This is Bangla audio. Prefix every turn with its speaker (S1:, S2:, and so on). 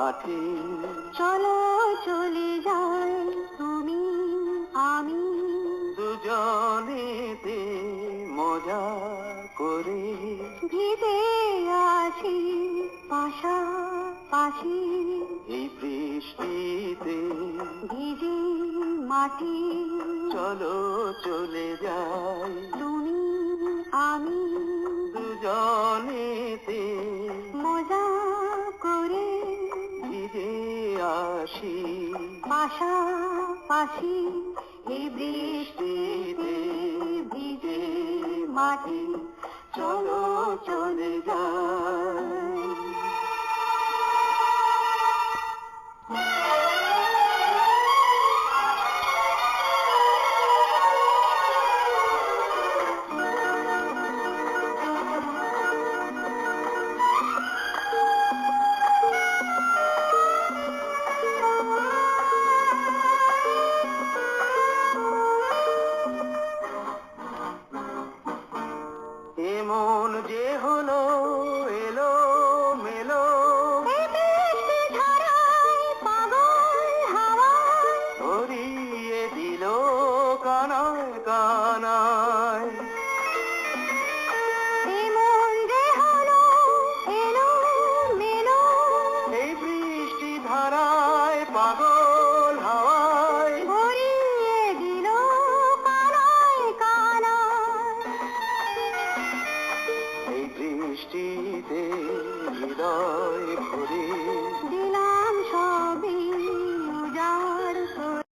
S1: মাটি
S2: চলো চলে যাই তুমি আমি।
S1: দুজনেতে মজা করে।
S2: ভিজে আছি পাশাপাশি।
S1: এই বৃষ্টিতে
S2: ভিজে মাটি।
S1: চলো চলে যাই।
S2: তুমি আমি।
S1: দুজনেতে আসি
S2: পাশাপাশি এই বৃষ্টিতে ভিজে মাটি চলো চলে যাই
S1: এমন যে হলো এলো মেলো।
S2: বৃষ্টি ধারায়
S1: দিল কানায় কানায় বৃষ্টিতে হৃদয় ভরে